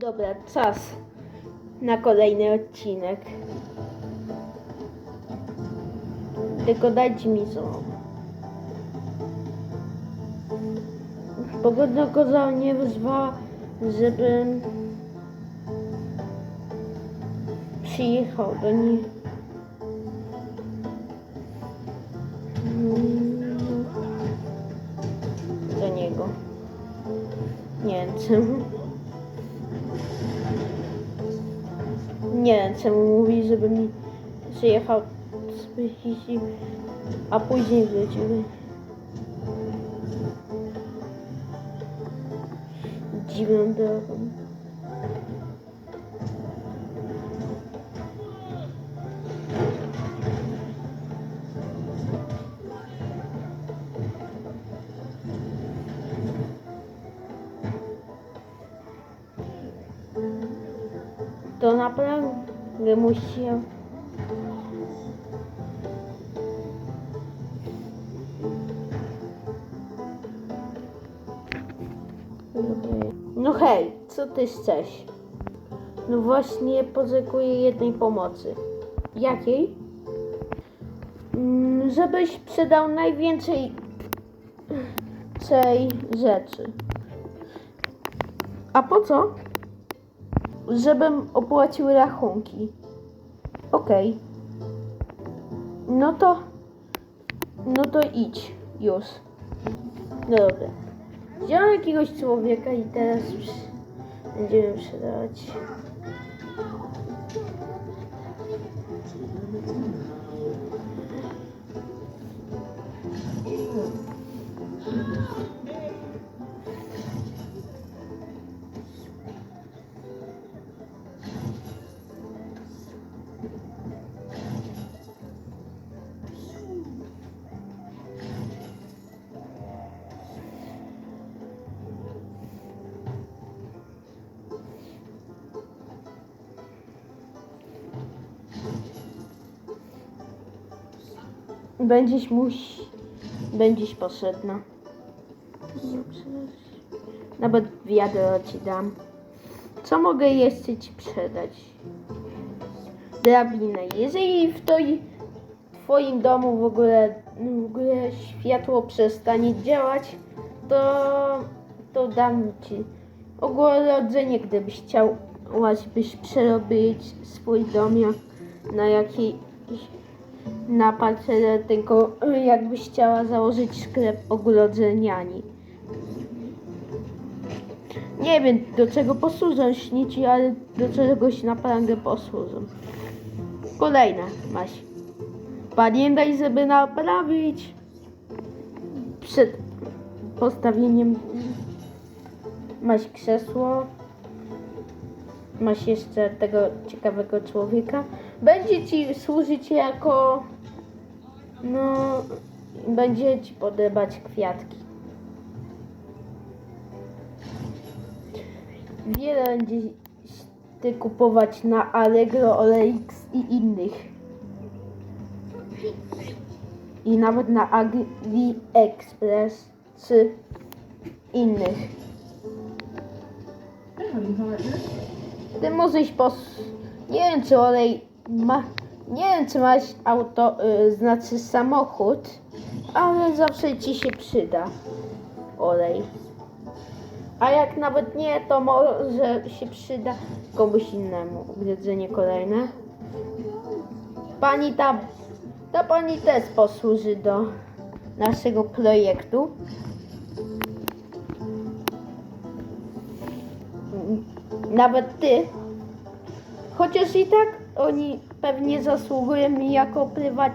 Dobra, czas na kolejny odcinek. Tylko dajcie mi słowo. Pogoda koza mnie wezwała, żebym przyjechał do niej. Mm, Do niego. Nie wiem czemu. Przyjechał z- a później wrócił. Dziwną drogą. To naprawdę musiał. Co ty chcesz? No właśnie potrzebuję jednej pomocy. Jakiej? Mm, Żebyś sprzedał najwięcej tej rzeczy. A po co? Żebym opłacił rachunki. Okej. No to. No to idź już. No dobra. Wziąłem jakiegoś człowieka i teraz przy- będziemy sprzedawać. Będziesz musi... Będziesz potrzebna. Nawet wiadro ci dam. Co mogę jeszcze ci sprzedać? Drabinę. Jeżeli w toj, twoim domu w ogóle, w ogóle światło przestanie działać, to, to dam ci ogrodzenie, gdybyś chciał byś przerobić swój dom na jakiś na parcelę, tylko jakbyś chciała założyć sklep ogrodzeniani. Nie wiem do czego posłużą śnici, ale do czegoś na prangę posłużą. Kolejne masz. Pamiętaj, żeby naprawić przed postawieniem masz krzesło. Masz jeszcze tego ciekawego człowieka. Będzie ci służyć jako. No. Będzie ci podobać kwiatki. Wiele będzie ty kupować na Allegro, OLX i innych. I nawet na AliExpress czy innych. Ty możesz pos... Nie wiem czy olej ma... Nie wiem czy masz auto, y, znaczy samochód, ale zawsze ci się przyda olej. A jak nawet nie, to może się przyda komuś innemu. Jedzenie kolejne. Pani ta, ta pani też posłuży do naszego projektu. Nawet ty. Chociaż i tak oni pewnie zasługują mi jako prywat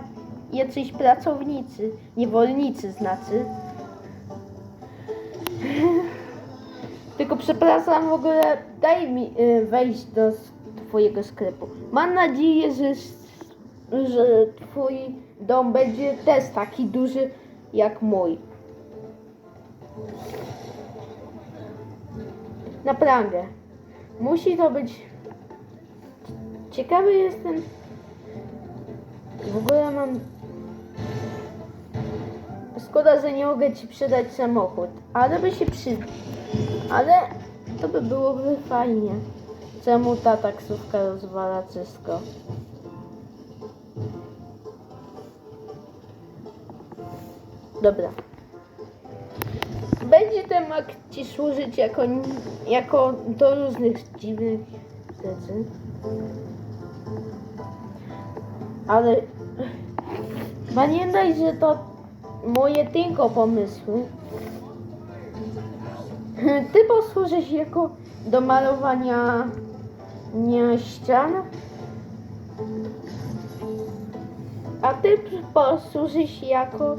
jacyś pracownicy, niewolnicy znaczy. Tylko przepraszam w ogóle, daj mi y, wejść do twojego sklepu. Mam nadzieję, że, że twój dom będzie też taki duży jak mój. Naprawdę. Musi to być. Ciekawy jestem. W ogóle mam. Szkoda, że nie mogę ci przydać samochód, ale by się przy. Ale To by byłoby fajnie. Czemu ta taksówka rozwala wszystko? Dobra. Będzie ten mak ci służyć jako, jako do różnych dziwnych rzeczy. Ale pamiętaj, że to moje tylko pomysły. Ty posłużysz jako do malowania ścian, a ty posłużysz jako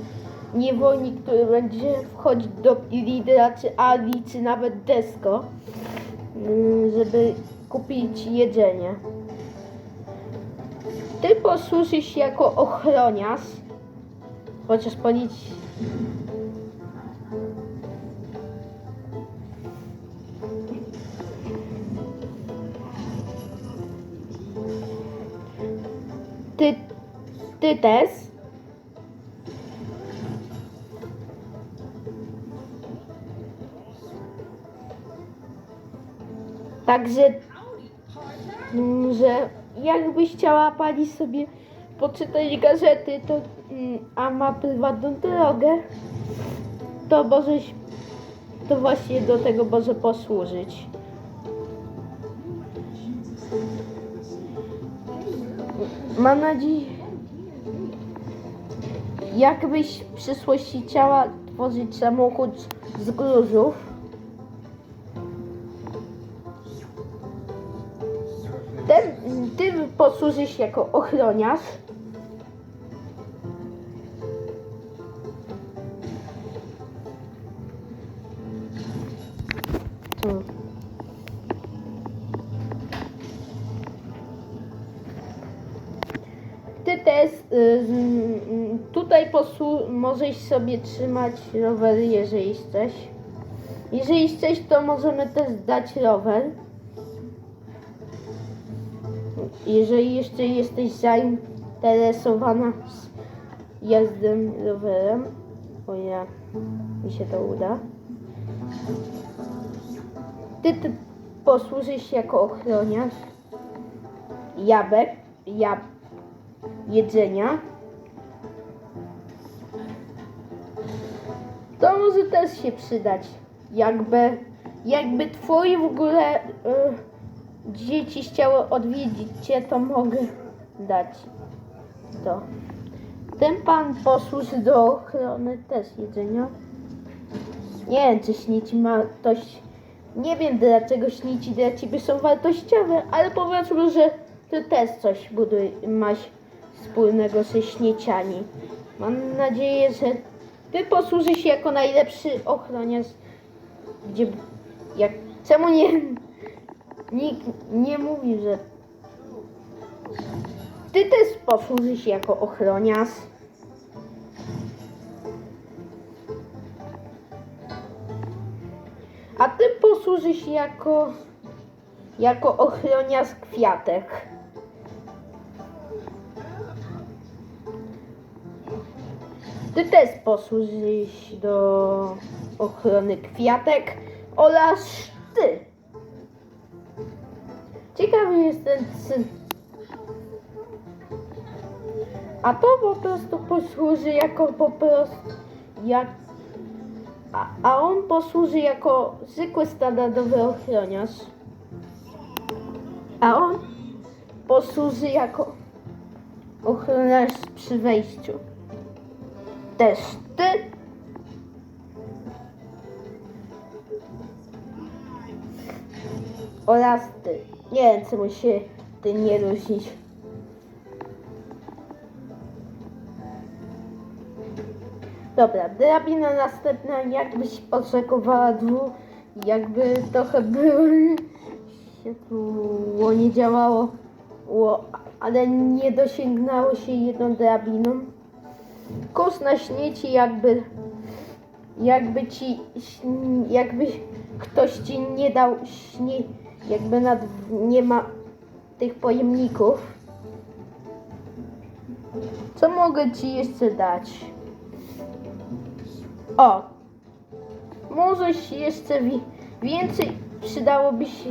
niewolnik, który będzie wchodzić do lidera, czy Ali, czy nawet Desko, mm, żeby kupić jedzenie. Ty posłużysz jako ochroniarz, chociaż policji Ty, ty też? Także, mm, że jakbyś chciała pani sobie poczytać gazety, to, mm, a ma prywatną drogę, to możeś, to właśnie do tego może posłużyć. Mam nadzieję, jakbyś w przyszłości chciała tworzyć samochód z gruzów, posłużysz jako ochroniarz. Tu. Ty też y, mm, tutaj posłu- możesz sobie trzymać rower, jeżeli chcesz. Jeżeli chcesz, to możemy też dać rower. Jeżeli jeszcze jesteś zainteresowana jazdą rowerem, o ja, mi się to uda. Ty, ty posłużysz jako ochroniarz jabłek, jab, jedzenia. To może też się przydać. Jakby, jakby twoje w ogóle y, dzieci chciały odwiedzić cię, to mogę dać to. Ten pan posłuży do ochrony też jedzenia. Nie wiem, czy śnici ma dość. Nie wiem, dlaczego śnici dla ciebie są wartościowe, ale powiedzmy, że ty też coś buduj, masz wspólnego ze śmieciami. Mam nadzieję, że ty posłużysz jako najlepszy ochroniarz, gdzie jak czemu nie nikt nie mówi, że ty też posłużysz jako ochroniarz. A ty posłużysz jako jako ochroniarz kwiatek. Ty też posłużysz do ochrony kwiatek oraz ty. Ciekawy jestem, czy... A to po prostu posłuży jako po prostu... Jak... A, a on posłuży jako zwykły standardowy ochroniarz. A on posłuży jako ochroniarz przy wejściu. Też ty. Oraz ty. Nie wiem, czemu się ty nie różnisz. Dobra, drabina następna, jakbyś oczekowała dwóch, jakby trochę było, światło nie działało, ło- ale nie dosięgnęło się jedną drabiną. Kurs na śmieci jakby, jakby ci, jakby ktoś ci nie dał śnie, jakby nad, nie ma tych pojemników. Co mogę ci jeszcze dać? O, możesz jeszcze wi- więcej przydałoby się,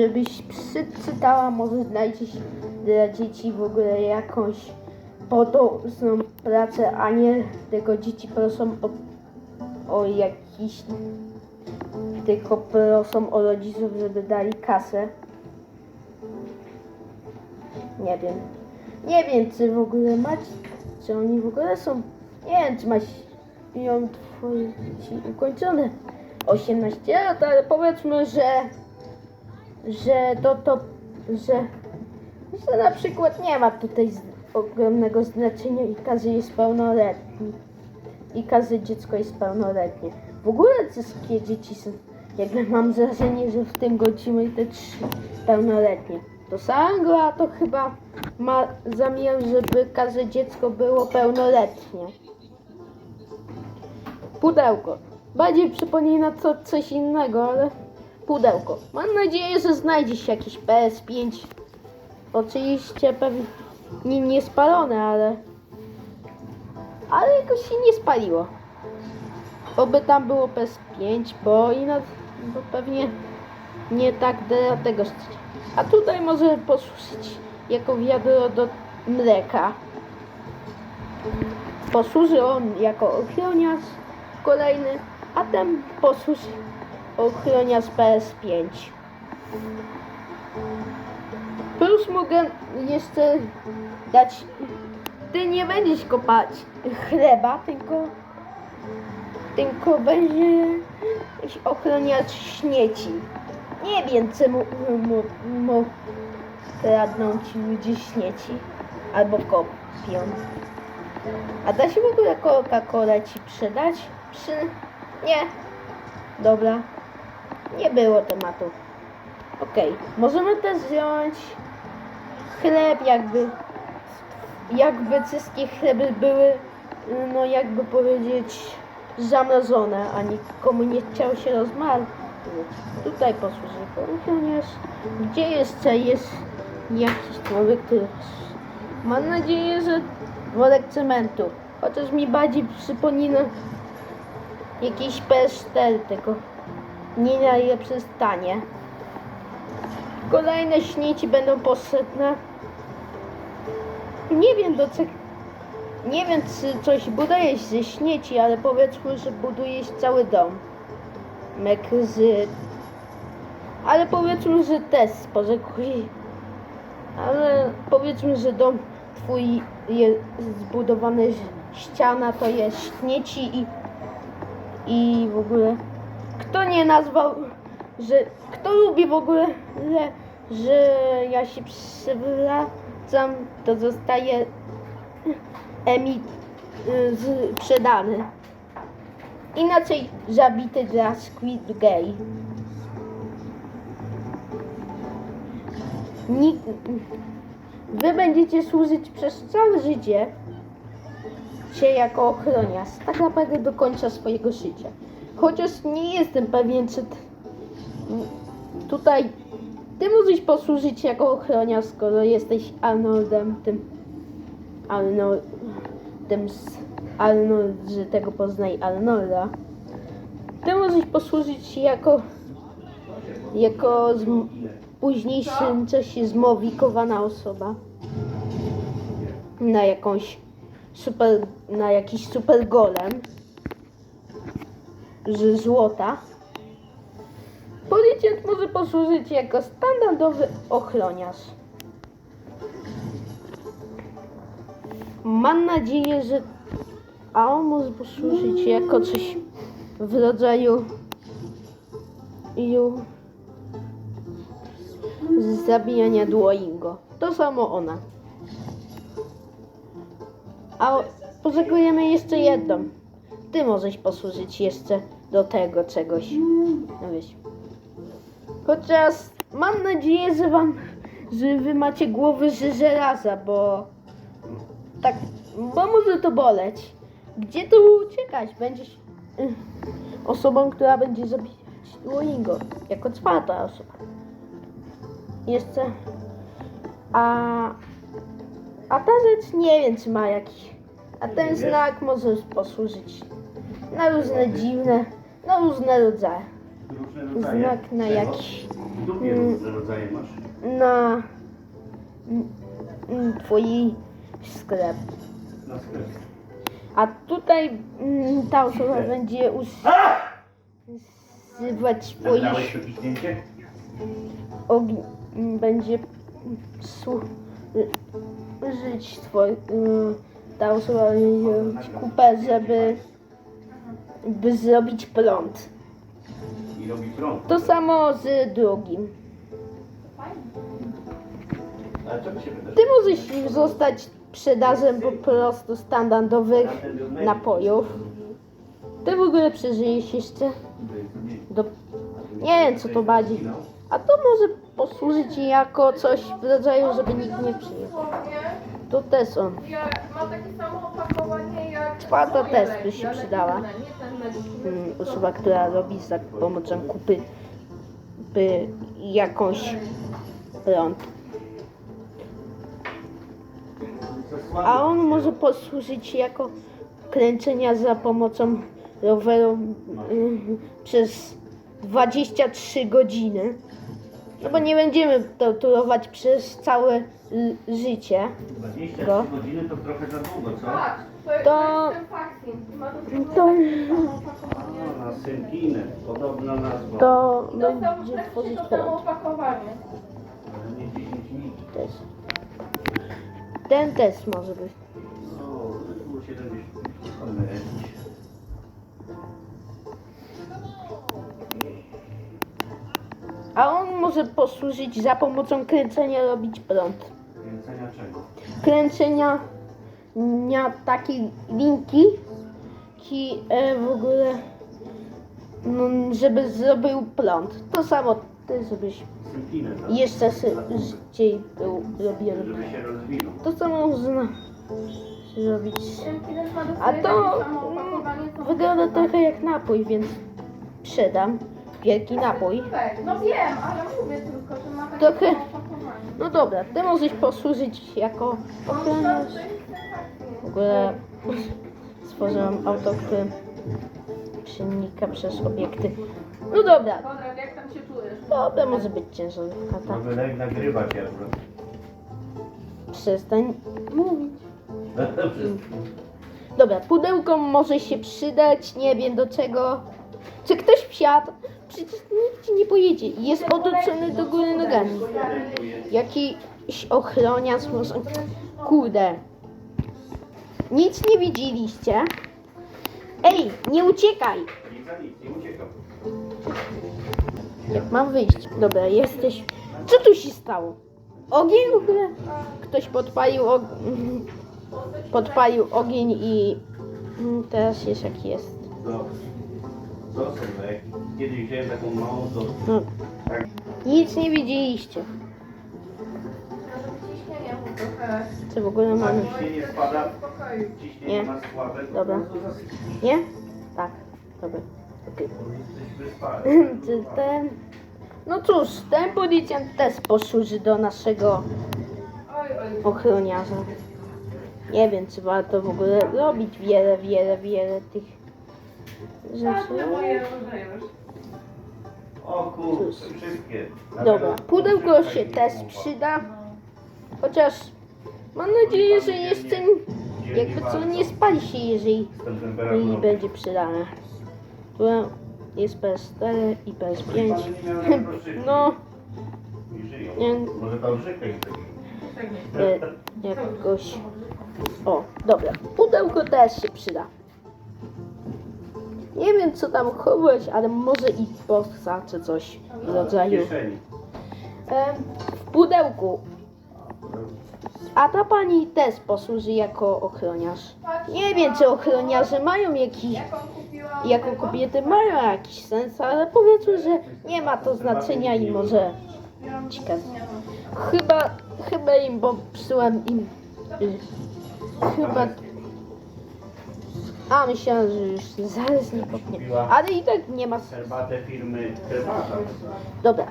żebyś przeczytała, może znajdziesz dla dzieci w ogóle jakąś podobną pracę, a nie tylko dzieci proszą o, o jakiś, tylko proszą o rodziców, żeby dali kasę. Nie wiem. Nie wiem, czy w ogóle macie, czy oni w ogóle są, nie wiem, czy masz ją twoje dzieci ukończone 18 lat, ale powiedzmy, że, że to, to, że, że na przykład nie ma tutaj ogromnego znaczenia i każdy jest pełnoletni. I każde dziecko jest pełnoletnie. W ogóle wszystkie dzieci są, jakby mam wrażenie, że w tym godzimy te trzy pełnoletnie. To Sangla to chyba ma zamiar, żeby każde dziecko było pełnoletnie. Pudełko. Bardziej przypomina to coś innego, ale pudełko. Mam nadzieję, że znajdzie się jakiś PS5. Oczywiście pewnie nie spalone, ale ale jakoś się nie spaliło. Oby tam było PS5, bo inaczej bo pewnie nie tak do tego. A tutaj może posłużyć jako wiadro do mleka. Posłuży on jako ochroniarz kolejny, a ten posłuży ochroniarz PS5. Plus mogę jeszcze dać. Ty nie będziesz kopać chleba, tylko tylko będzie ochroniać śmieci. Nie wiem, czemu mu, mu kradną ci ludzie śmieci albo kopią. A da się w ogóle Coca-Cola ci przydać? Przy... Nie. Dobra. Nie było tematu. Okej. Możemy też wziąć chleb jakby jakby wszystkie chleby były no jakby powiedzieć zamrożone, a nikomu nie chciał się rozmarzyć. Tutaj posłuży poruchoniarz. Gdzie jeszcze jest jakiś człowiek, który... Mam nadzieję, że worek cementu. Chociaż mi bardziej przypomina jakiś PS4, tylko nie najlepsze stanie. Kolejne śmieci będą potrzebne. Nie wiem do czego. Nie wiem, czy coś budujesz ze śmieci, ale powiedzmy, że budujesz cały dom. Mek z... Ale powiedzmy, że też pożekuj. Ale powiedzmy, że dom twój jest zbudowany ściana, to jest śmieci i... I w ogóle... Kto nie nazwał, że... Kto lubi w ogóle, że, że ja się przywracam, to zostaje emi y, sprzedany. Inaczej zabity dla Squid Gay. Nik- Wy będziecie służyć przez całe życie się jako ochroniarz, tak naprawdę do końca swojego życia. Chociaż nie jestem pewien, czy tutaj ty możesz posłużyć jako ochroniarz, skoro jesteś Arnoldem, tym Arnold, z Arnold, że tego poznaj Arnolda. Ty możesz posłużyć jako jako zm- w późniejszym czasie zmodyfikowana osoba na jakąś super, na jakiś super golem z złota. Policjant może posłużyć jako standardowy ochroniarz. Mam nadzieję, że a on może posłużyć jako coś w rodzaju ju zabijania Duolingo. To samo ona. A pożegnujemy jeszcze jedną. Ty możesz posłużyć jeszcze do tego czegoś. No wiesz. Chociaż mam nadzieję, że wam, że wy macie głowy z żelaza, bo tak, bo może to boleć. Gdzie tu uciekać? Będziesz y, osobą, która będzie zabijać Duolingo. Jako czwarta osoba. Jeszcze. A. A ta rzecz nie wiem, czy ma jakiś. A ten znak może posłużyć na różne dziwne, na różne rodzaje. Różne rodzaje. znak na jakiś, dupie Mm. różne rodzaje masz. na mm, mm, twój sklep. Na sklep. A tutaj mm, ta osoba będzie używać Nagrałeś swoich ogni... m, będzie słu- żyć twoi... y, ta osoba będzie robić kupę, żeby by zrobić prąd. I robi prąd. To samo z drugim. Ale się? Ty możesz zostać sprzedażem po prostu standardowych napojów. Ty w ogóle przeżyjesz jeszcze do... Nie wiem co to bardziej. A to może posłużyć jako coś w rodzaju, żeby nikt nie przyjechał. To też. Ja, ma takie samo opakowanie jak... Czwarta też by się przydała. inne, Nie ten leki. Mm, Osoba, która robi za pomocą kupy by jakąś prąd. A on może posłużyć jako kręcenia za pomocą roweru y, przez 23 godziny. No bo nie będziemy torturować przez całe y, życie. 23 Go. godziny to trochę za długo, co? Patrz, to, To- to jest ten faksin. Ma dosłownie To, samo opakowanie. No, na synkinę. Podobna nazwa. to To są będzie praktycznie tworzyć to samo prąd. opakowanie. Ale nie 10 minut. Też. Ten też może być. To było 70. Ale jakiś. A on może posłużyć za pomocą kręcenia robić prąd. Kręcenia czego? Kręcenia nia, takiej linki, ki e, w ogóle, no, żeby zrobił prąd. To samo ty, żebyś? Jeszcze szybciej był robiony. Żeby się rozwinął. To samo można zrobić. A to co wygląda trochę jak napój, więc sprzedam wielki napój. Tak, no wiem, ale mówię tylko, że ma takie Trochę- samo opakowanie. No dobra, ty możesz posłużyć jako No, ochroniarz. W ogóle stworzyłam auto, które przenika przez obiekty. No dobra, jak tam się czujesz? Dobra, może być ciężarówka, tak? Może lek nagrywać ja Przestań mówić. Dobrze. Dobra, pudełko może się przydać, nie wiem do czego. Czy ktoś wsiadł? Przecież nikt ci nie pojedzie. Jest otoczony do góry nogami. Jakiś ochroniarz może... Kurde. Nic nie widzieliście? Ej, nie uciekaj! Nie uciekam. Mam wyjść? Dobra, jesteś. Co tu się stało? Ogień w ogóle? Ktoś podpalił podpalił ogień i mm, teraz jest jak jest. Kiedyś wziąłem taką małą, to No, nic nie widzieliście. Co w ogóle mamy? ciśnienie Nie. ma Dobra. Nie? Tak. Dobra. Czy ten... No cóż, ten policjant też posłuży do naszego ochroniarza. Nie wiem, czy warto w ogóle robić wiele, wiele, wiele tych rzeczy. Już. O kurczę, wszystkie. Dobra, pudełko się też przyda. Chociaż mam nadzieję, że jeszcze jakby co nie spali się, jeżeli będzie przydane. Tu jest PS4 i PS5. No, nie- Może. Tak nie. e, jakoś... O, dobra, pudełko też się przyda. Nie wiem co tam chować, ale może i posta czy coś w rodzaju. E, w pudełku. A ta pani też posłuży jako ochroniarz. Nie wiem, czy ochroniarze mają jakiś? Jako kobiety mają jakiś sens, ale powiedzmy, że nie ma to znaczenia i może ciekawe. chyba, chyba im popsułem im, y, chyba, a myślałem, że już zaraz nie popnie, ale i tak nie ma sensu. Herbatę firmy Herbata. Dobra.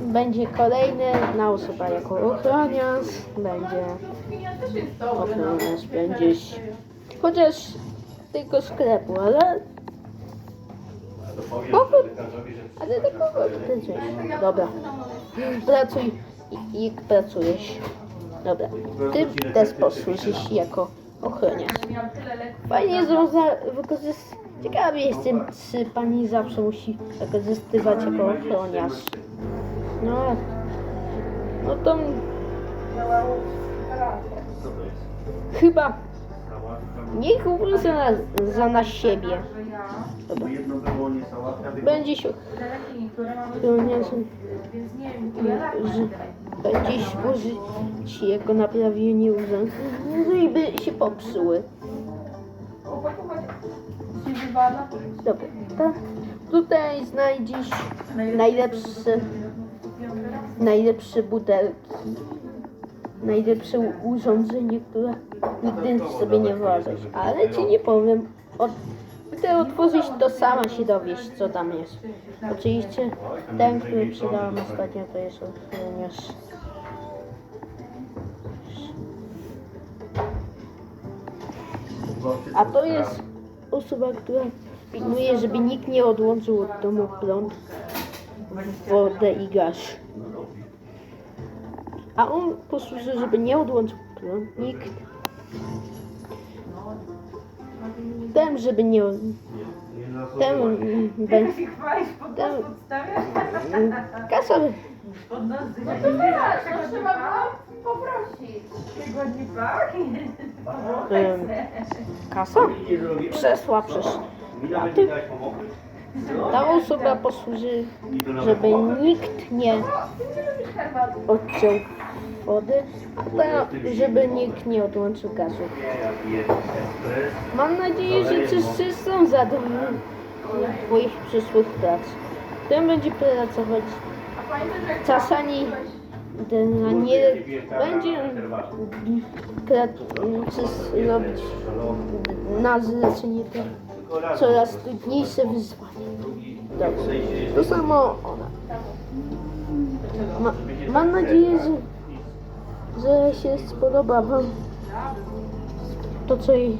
Będzie kolejny na osoba jako ochroniarz, będzie ochroniarz, będzie chociaż tylko sklepu, ale że Ale do kogo dzwonisz? Dobra. Pracuj i, pracujesz. Dobra. Ty też posłużysz jako ochroniarz. Fajnie, że za wykorzystać. Ciekawie jestem, czy pani zawsze musi wykorzystywać jako ochroniarz. No, no to chyba Niech na, za na siebie. Bo jedno było nie sałatka, tylko Będzie się że będzie służyć jako naprawienie urządzeń, no i by się popsuły. Dobra, ta, tutaj znajdziesz najlepsze, najlepsze butelki, najlepsze urządzenie, które nigdy sobie nie wyobrażasz. Ale ci nie powiem, od, gdy otworzysz, to sama się dowiesz, co tam jest. Oczywiście ten, który przydałam ostatnio, to jest ochroniarz. A to jest osoba, która pilnuje, żeby nikt nie odłączył od domu prąd, wodę i gaz. A on posłuży, żeby nie odłączył nikt. Ten, żeby nie... Ten... nas Ten-? Kasa... No to zobacz, to trzeba było poprosić. Tygodni pak? Kasa? Przesła pomocy. Ta osoba posłuży, żeby nikt nie herbaty. odciął wody, ta, żeby nikt nie odłączył gazu. Mam nadzieję, że wszyscy są zadowoleni Twoich przyszłych prac. Ten będzie pracować czasami na nie będzie robić na zlecenie to coraz trudniejsze wyzwanie. Dobrze. To samo ona. Ma, mam nadzieję, że, że się spodoba Wam to, co jej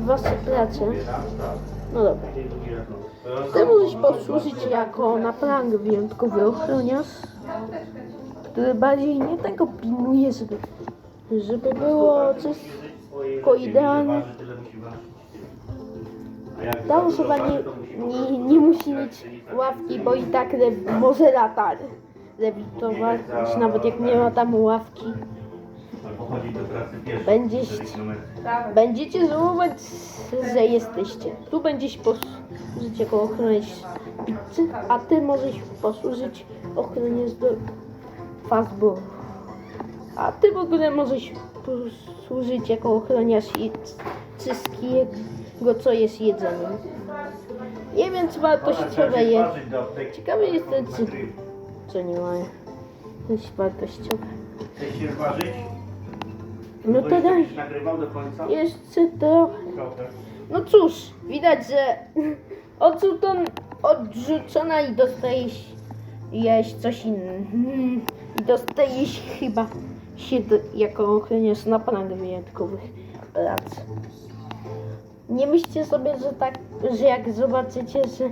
Wasze prace. No dobra. Ty możesz posłużyć jako naprawdę wyjątkowy ochroniarz, który bardziej nie tego pilnuje, żeby, żeby było coś tylko idealnie. Ta osoba nie, nie, nie musi mieć ławki, bo i tak może latać, lewitować, nawet jak nie ma tam ławki. Pochodzi do pracy pieszo. Będziesz- 4 kilometry. Tak. Będziecie żałować, że jesteście. Tu będziesz posłużyć jako ochroniarz pizzy, a ty możesz posłużyć ochroniarz do fastball. A ty w ogóle możesz posłużyć jako ochroniarz i wszystkiego, co jest jedzeniem. Nie wiem, co wartościowe jest. Ciekawy jestem, czy co nie ma. Jest wartościowe. Chcesz się zważyć? No to daj. Nagrywał do końca? Jeszcze. Trochę. No cóż, widać, że odrzucon, odrzucona i dostajesz jeść coś innego. I dostajesz chyba się do, jako ochroniarz naprawdę wyjątkowych prac. Nie myślcie sobie, że tak, że jak zobaczycie, że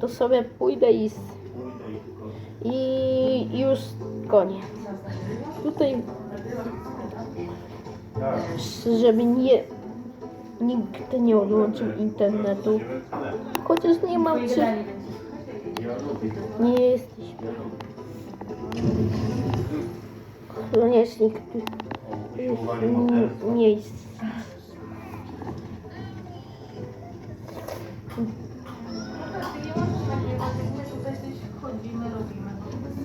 to sobie pójdę i, i już koniec. Tutaj, żeby nie, nikt nie odłączył internetu. Chociaż nie mam czy nie jesteś chroniecznik Usiłowanie morderstwa. miejsc.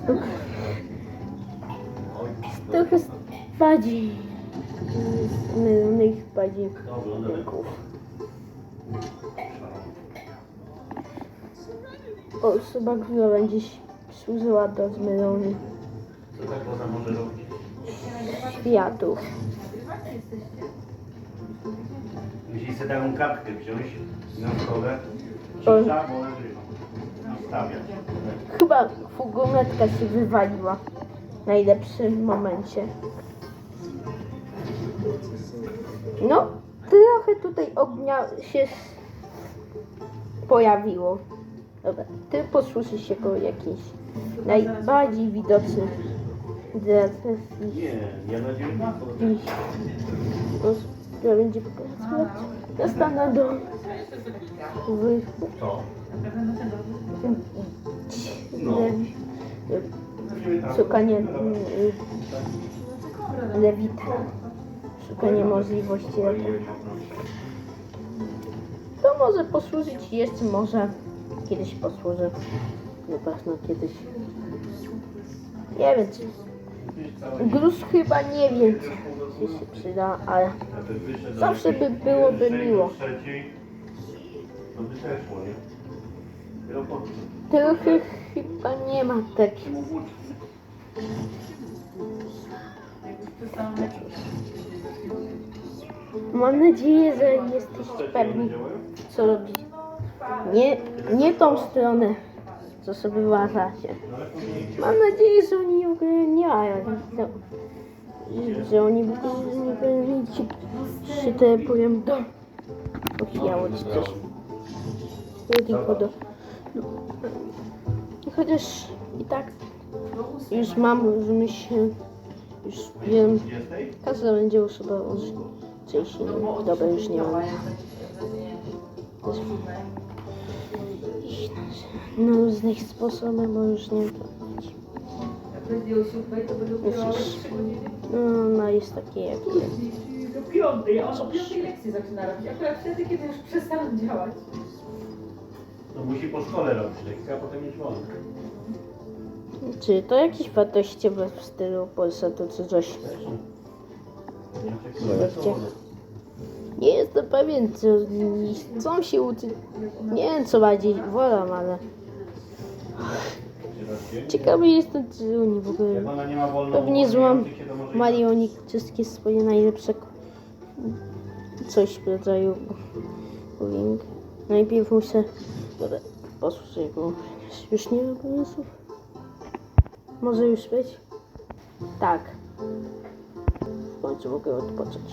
Oj, Trochę bardziej zmylonych, bardziej Dobrze, rynków. Osoba, która będzie służyła do zmylonych tak światów. Musisz sobie taką kartkę wziąć na stole. Cisza, bo nagrywam. I stawiać. Chyba furgonetka się wywaliła w najlepszym momencie. No, trochę tutaj ognia się pojawiło. Dobra, ty posłuszysz jako jakiś najbardziej widoczny. Nie, ja na 19. Dziś. Która będzie pokazywać. Ja stanę do... W... Co? No. Szukanie mm, y, lewita. Szukanie możliwości lewita. To może posłużyć jeszcze, może kiedyś posłuży. Na pewno kiedyś. Nie wiem, czy... Gruz chyba nie wiem, czy się przyda, ale Zawsze by byłoby miło. trzeciej, To by nie? Trochę chyba nie ma włóczki? Mam nadzieję, że jesteście pewni, co robić. Nie, nie tą stronę, co sobie uważacie. Mam nadzieję, że oni nie mają. Że, że oni nie będą się, się telepują do okiało czy coś. Do... No. Chociaż i tak już mam, już myślę, już wiem, 20? każda będzie osoba część Dobra, już nie mam. Też iść na, różnych sposobach, bo już nie to godziny. No, no jest takie jak. Do piątej, a o piątej lekcji zaczyna robić. Akurat wtedy, kiedy już przestaną działać. To musi po szkole robić lekcję, a potem mieć wolne. Czy to jakieś wartościowe w stylu Polsatu czy coś? Nie. Jestem pewien, co chcą się uczyć. Nie wiem co bardziej wolą, ale ciekawy jestem, czy oni w ogóle Pewnie złam oni wszystkie swoje najlepsze coś w rodzaju bullying. Najpierw muszę... Dobra, posłuchaj, bo już nie ma pomysłów. Może już być? Tak. W końcu mogę odpocząć.